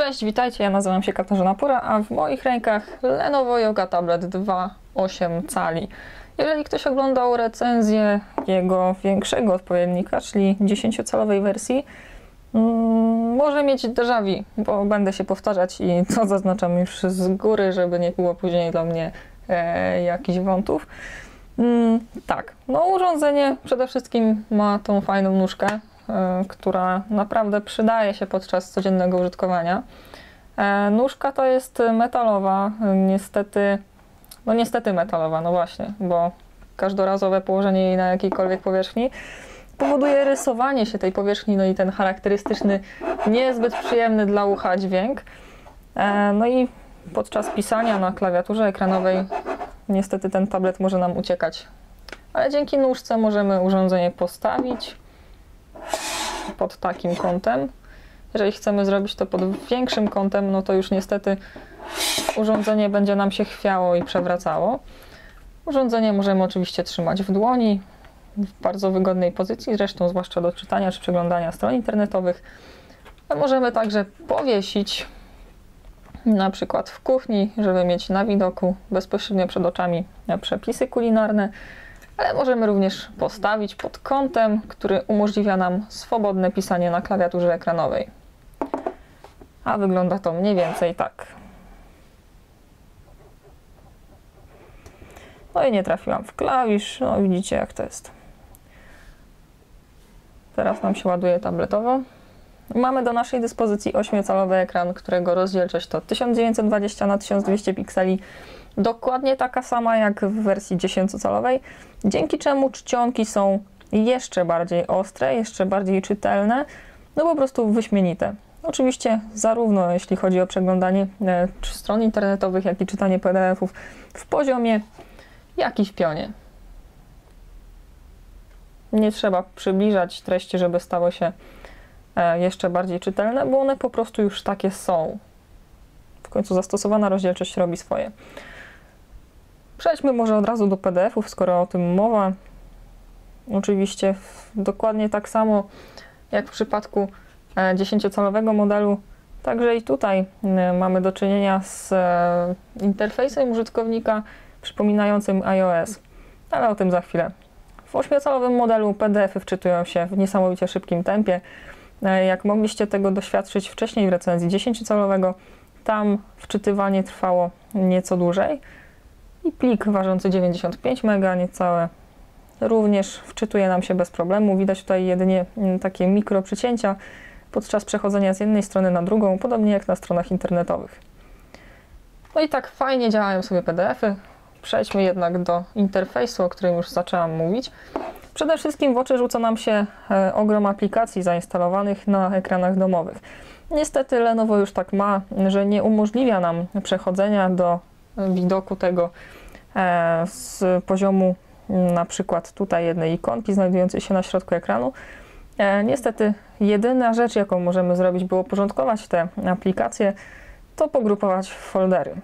Cześć, witajcie, ja nazywam się Katarzyna Pura, a w moich rękach Lenovo Yoga Tablet 2,8 cali. Jeżeli ktoś oglądał recenzję jego większego odpowiednika, czyli 10-calowej wersji, mm, może mieć déjà vu, bo będę się powtarzać i to zaznaczam już z góry, żeby nie było później dla mnie e, jakichś wątów. Mm, tak, no urządzenie przede wszystkim ma tą fajną nóżkę, która naprawdę przydaje się podczas codziennego użytkowania. E, nóżka to jest metalowa, niestety, no niestety metalowa, no właśnie, bo każdorazowe położenie jej na jakiejkolwiek powierzchni powoduje rysowanie się tej powierzchni, no i ten charakterystyczny, niezbyt przyjemny dla ucha dźwięk. E, no i podczas pisania na klawiaturze ekranowej niestety ten tablet może nam uciekać. Ale dzięki nóżce możemy urządzenie postawić pod takim kątem. Jeżeli chcemy zrobić to pod większym kątem, no to już niestety urządzenie będzie nam się chwiało i przewracało. Urządzenie możemy oczywiście trzymać w dłoni, w bardzo wygodnej pozycji, zresztą zwłaszcza do czytania czy przeglądania stron internetowych. A możemy także powiesić na przykład w kuchni, żeby mieć na widoku bezpośrednio przed oczami przepisy kulinarne, ale możemy również postawić pod kątem, który umożliwia nam swobodne pisanie na klawiaturze ekranowej. A wygląda to mniej więcej tak. No i nie trafiłam w klawisz, no widzicie jak to jest. Teraz nam się ładuje tabletowo. Mamy do naszej dyspozycji 8-calowy ekran, którego rozdzielczość to 1920 na 1200 pikseli. Dokładnie taka sama jak w wersji 10-calowej, dzięki czemu czcionki są jeszcze bardziej ostre, jeszcze bardziej czytelne, no po prostu wyśmienite. Oczywiście zarówno jeśli chodzi o przeglądanie e, stron internetowych, jak i czytanie PDF-ów w poziomie, jak i w pionie. Nie trzeba przybliżać treści, żeby stało się e, jeszcze bardziej czytelne, bo one po prostu już takie są. W końcu zastosowana rozdzielczość robi swoje. Przejdźmy może od razu do PDF-ów, skoro o tym mowa. Oczywiście dokładnie tak samo jak w przypadku 10-calowego modelu, także i tutaj mamy do czynienia z e, interfejsem użytkownika przypominającym iOS, ale o tym za chwilę. W 8-calowym modelu PDF-y wczytują się w niesamowicie szybkim tempie. E, jak mogliście tego doświadczyć wcześniej w recenzji 10-calowego, tam wczytywanie trwało nieco dłużej plik ważący 95 MB niecałe również wczytuje nam się bez problemu. Widać tutaj jedynie mm, takie mikro przycięcia podczas przechodzenia z jednej strony na drugą, podobnie jak na stronach internetowych. No i tak fajnie działają sobie PDFy. Przejdźmy jednak do interfejsu, o którym już zaczęłam mówić. Przede wszystkim w oczy rzuca nam się e, ogrom aplikacji zainstalowanych na ekranach domowych. Niestety Lenovo już tak ma, że nie umożliwia nam przechodzenia do widoku tego e, z poziomu na przykład tutaj jednej ikonki znajdującej się na środku ekranu. E, niestety jedyna rzecz, jaką możemy zrobić, by uporządkować te aplikacje, to pogrupować foldery.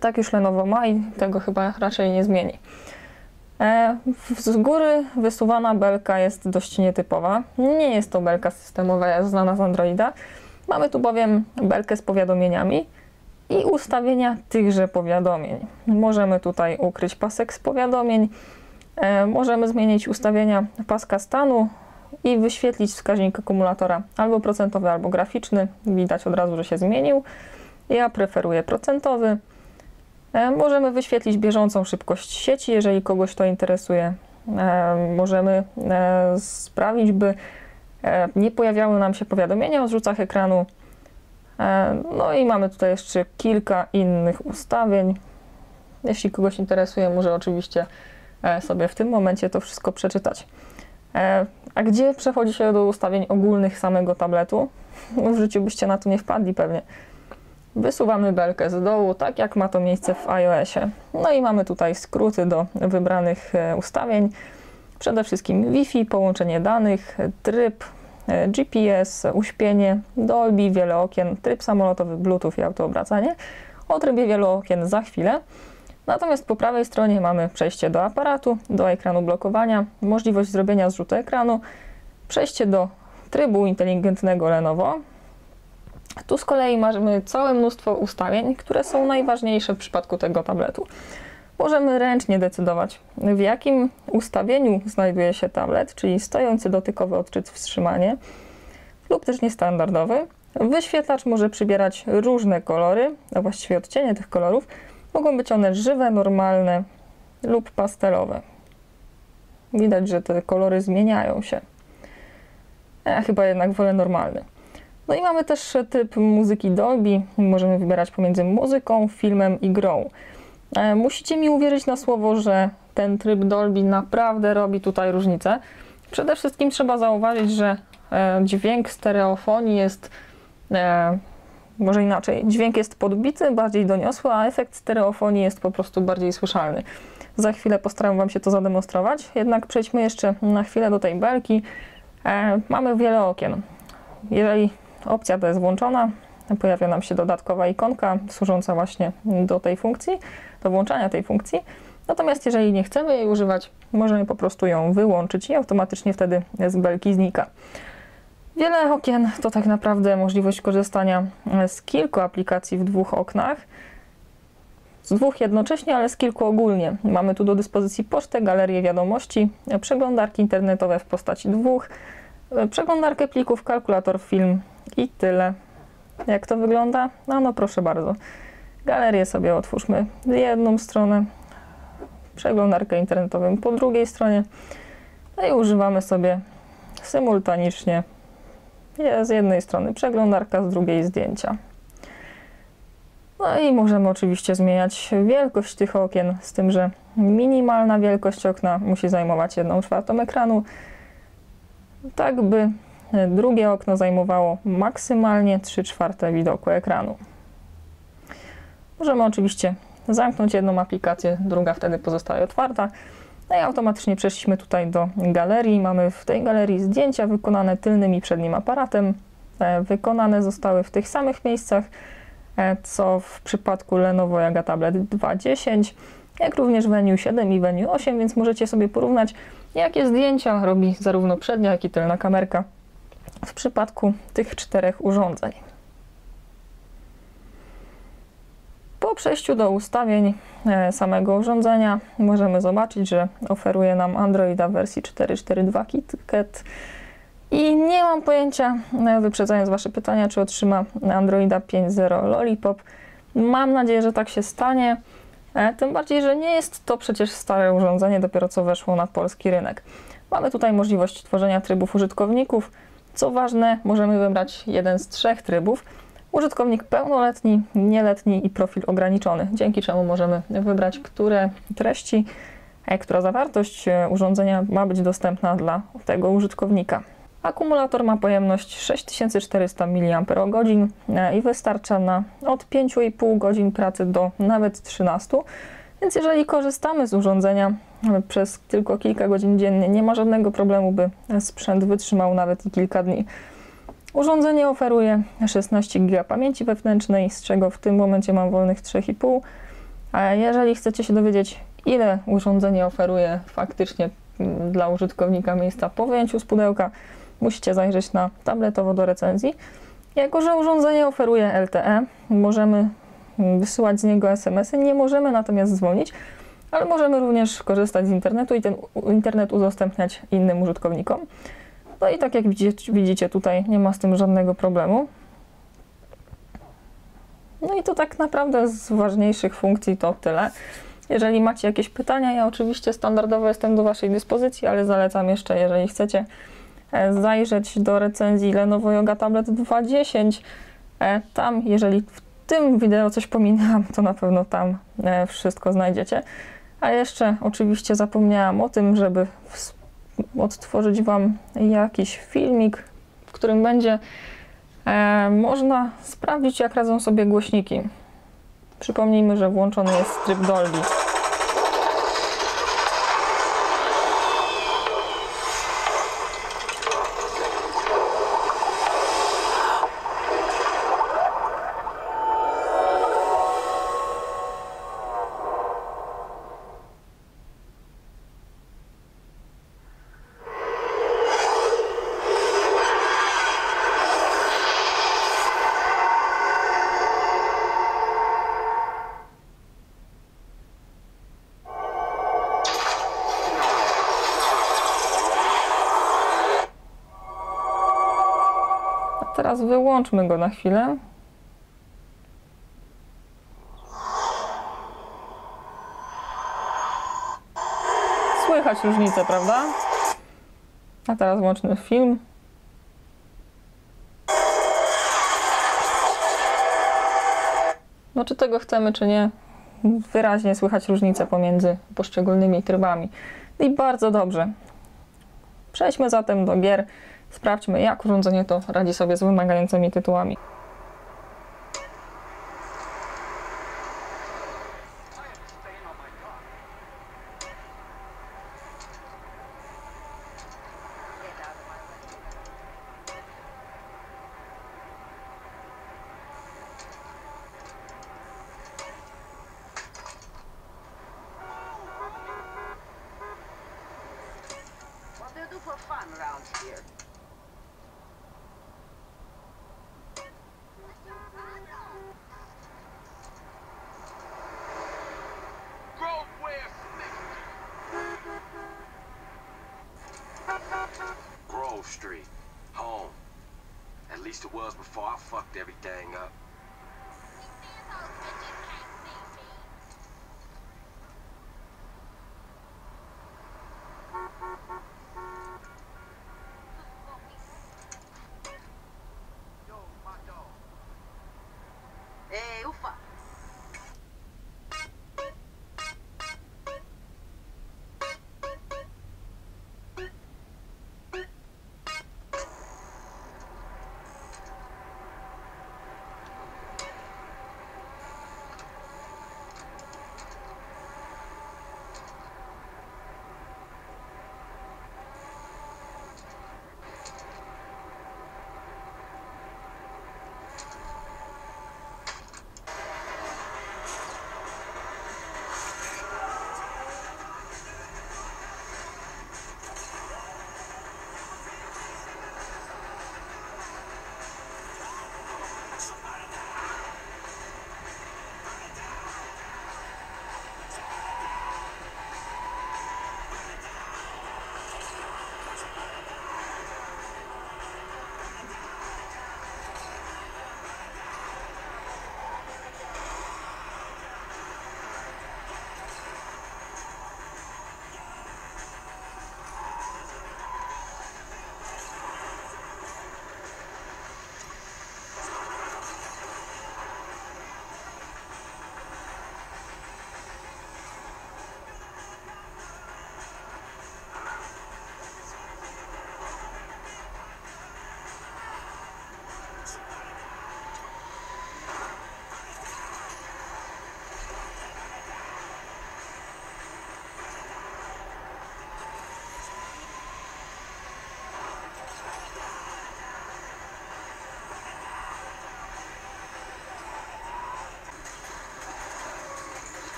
Tak już Lenovo ma i tego chyba raczej nie zmieni. E, z góry wysuwana belka jest dość nietypowa. Nie jest to belka systemowa znana z Androida. Mamy tu bowiem belkę z powiadomieniami i ustawienia tychże powiadomień. Możemy tutaj ukryć pasek z powiadomień, e, możemy zmienić ustawienia paska stanu i wyświetlić wskaźnik akumulatora albo procentowy, albo graficzny. Widać od razu, że się zmienił. Ja preferuję procentowy. E, możemy wyświetlić bieżącą szybkość sieci, jeżeli kogoś to interesuje. E, możemy sprawić, by nie pojawiały nam się powiadomienia o zrzucach ekranu no i mamy tutaj jeszcze kilka innych ustawień. Jeśli kogoś interesuje, może oczywiście e, sobie w tym momencie to wszystko przeczytać. E, a gdzie przechodzi się do ustawień ogólnych samego tabletu? W życiu byście na to nie wpadli pewnie. Wysuwamy belkę z dołu, tak jak ma to miejsce w iOSie. No i mamy tutaj skróty do wybranych ustawień. Przede wszystkim Wi-Fi, połączenie danych, tryb, E, GPS, uśpienie, Dolby, wiele okien, tryb samolotowy, Bluetooth i autoobracanie. O trybie wielu okien za chwilę. Natomiast po prawej stronie mamy przejście do aparatu, do ekranu blokowania, możliwość zrobienia zrzutu ekranu, przejście do trybu inteligentnego Lenovo, Tu z kolei mamy całe mnóstwo ustawień, które są najważniejsze w przypadku tego tabletu. Możemy ręcznie decydować, w jakim ustawieniu znajduje się tablet, czyli stojący dotykowy odczyt wstrzymanie lub też niestandardowy. Wyświetlacz może przybierać różne kolory, a właściwie odcienie tych kolorów. Mogą być one żywe, normalne lub pastelowe. Widać, że te kolory zmieniają się. Ja chyba jednak wolę normalny. No i mamy też typ muzyki Dolby. Możemy wybierać pomiędzy muzyką, filmem i grą. E, musicie mi uwierzyć na słowo, że ten tryb Dolby naprawdę robi tutaj różnicę. Przede wszystkim trzeba zauważyć, że e, dźwięk stereofonii jest e, może inaczej, dźwięk jest podbity, bardziej doniosły, a efekt stereofonii jest po prostu bardziej słyszalny. Za chwilę postaram Wam się to zademonstrować, jednak przejdźmy jeszcze na chwilę do tej belki. Mamy wiele okien. Jeżeli opcja ta jest włączona, pojawia nam się dodatkowa ikonka służąca właśnie do tej funkcji, do włączania tej funkcji. Natomiast jeżeli nie chcemy jej używać, możemy po prostu ją wyłączyć i automatycznie wtedy z belki znika. Wiele okien to tak naprawdę możliwość korzystania z kilku aplikacji w dwóch oknach. Z dwóch jednocześnie, ale z kilku ogólnie. Mamy tu do dyspozycji pocztę, galerię wiadomości, przeglądarki internetowe w postaci dwóch, przeglądarkę plików, kalkulator, film i tyle. Jak to wygląda? No, no proszę bardzo. Galerię sobie otwórzmy z jedną stronę, przeglądarkę internetową po drugiej stronie. No i używamy sobie symultanicznie z jednej strony przeglądarka, z drugiej zdjęcia. No i możemy oczywiście zmieniać wielkość tych okien, z tym, że minimalna wielkość okna musi zajmować 1 czwartą ekranu, tak by drugie okno zajmowało maksymalnie 3 czwarte widoku ekranu. Możemy oczywiście zamknąć jedną aplikację, druga wtedy pozostaje otwarta. No i automatycznie przeszliśmy tutaj do galerii. Mamy w tej galerii zdjęcia wykonane tylnym i przednim aparatem. E, wykonane zostały w tych samych miejscach, e, co w przypadku Lenovo Yaga Tablet 2.10, jak również Venue 7 i Venue 8, więc możecie sobie porównać, jakie zdjęcia robi zarówno przednia, jak i tylna kamerka w przypadku tych czterech urządzeń. Po przejściu do ustawień e, samego urządzenia możemy zobaczyć, że oferuje nam Androida wersji 4.4.2 KitKat i nie mam pojęcia, e, wyprzedzając Wasze pytania, czy otrzyma Androida 5.0 Lollipop. Mam nadzieję, że tak się stanie, e, tym bardziej, że nie jest to przecież stare urządzenie, dopiero co weszło na polski rynek. Mamy tutaj możliwość tworzenia trybów użytkowników. Co ważne, możemy wybrać jeden z trzech trybów – użytkownik pełnoletni, nieletni i profil ograniczony, dzięki czemu możemy wybrać, które treści, e, która zawartość e, urządzenia ma być dostępna dla tego użytkownika. Akumulator ma pojemność 6400 mAh e, i wystarcza na od 5,5 godzin pracy do nawet 13. Więc jeżeli korzystamy z urządzenia przez tylko kilka godzin dziennie, nie ma żadnego problemu, by sprzęt wytrzymał nawet i kilka dni. Urządzenie oferuje 16 GB pamięci wewnętrznej, z czego w tym momencie mam wolnych 3,5. A jeżeli chcecie się dowiedzieć, ile urządzenie oferuje faktycznie mm, dla użytkownika miejsca po wyjęciu z pudełka, musicie zajrzeć na tabletowo do recenzji. Jako, że urządzenie oferuje LTE, możemy mm, wysyłać z niego SMS-y, nie możemy natomiast dzwonić, ale możemy również korzystać z internetu i ten internet udostępniać innym użytkownikom. No i tak jak widzicie, tutaj nie ma z tym żadnego problemu. No i to tak naprawdę z ważniejszych funkcji to tyle. Jeżeli macie jakieś pytania, ja oczywiście standardowo jestem do Waszej dyspozycji, ale zalecam jeszcze, jeżeli chcecie e, zajrzeć do recenzji Lenovo Yoga Tablet 2.10. E, tam, jeżeli w tym wideo coś pominęłam, to na pewno tam e, wszystko znajdziecie. A jeszcze oczywiście zapomniałam o tym, żeby odtworzyć Wam jakiś filmik, w którym będzie e, można sprawdzić, jak radzą sobie głośniki. Przypomnijmy, że włączony jest tryb Dolby. Teraz wyłączmy go na chwilę. Słychać różnicę, prawda? A teraz włączmy film. No czy tego chcemy, czy nie, wyraźnie słychać różnicę pomiędzy poszczególnymi trybami. I bardzo dobrze. Przejdźmy zatem do gier. Sprawdźmy, jak urządzenie to radzi sobie z wymagającymi tytułami. For fun around here? Least it was before I fucked everything up.